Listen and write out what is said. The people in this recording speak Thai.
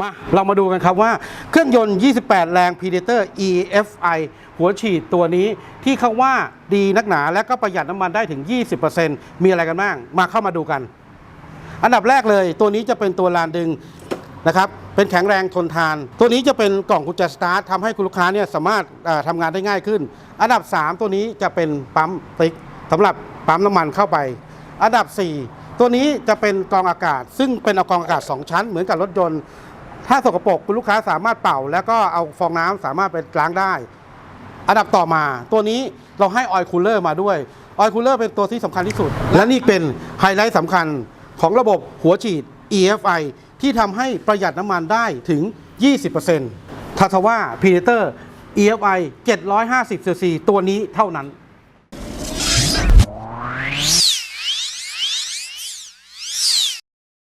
มาเรามาดูกันครับว่าเครื่องยนต์ 28 แรง Predator EFI หัวฉีดตัวนี้ที่เขาว่าดีนักหนาและก็ประหยัดน้ำมันได้ถึง 20%มีอะไรกันบ้าง มาเข้ามาดูกัน อันดับแรกเลยตัวนี้จะเป็นตัวลานดึงนะครับ เป็นแข็งแรงทนทาน ตัวนี้จะเป็นกล่องกุญแจสตาร์ททำให้คุณลูกค้าเนี่ยสามารถทำงานได้ง่ายขึ้น อันดับ 3 ตัวนี้จะเป็นปั๊มติ๊กสำหรับปั๊มน้ำมันเข้าไป อันดับ 4 ตัวนี้จะเป็นกองอากาศ ซึ่งเป็นอากองอากาศ 2 ชั้นเหมือนกับรถยนต์ ถ้าสกปรกคุณลูกค้าสามารถเป่า แล้วก็เอาฟองน้ำสามารถไปล้างได้ อันดับต่อมา ตัวนี้เราให้ออยล์คูลเลอร์มาด้วยออยล์คูลเลอร์เป็นตัวที่สำคัญที่สุด และนี่เป็นไฮไลท์สำคัญของระบบหัวฉีด EFI ที่ทำให้ประหยัดน้ำมันได้ถึง 20%ทาทว่า Predator EFI 750 cc ตัวนี้เท่านั้น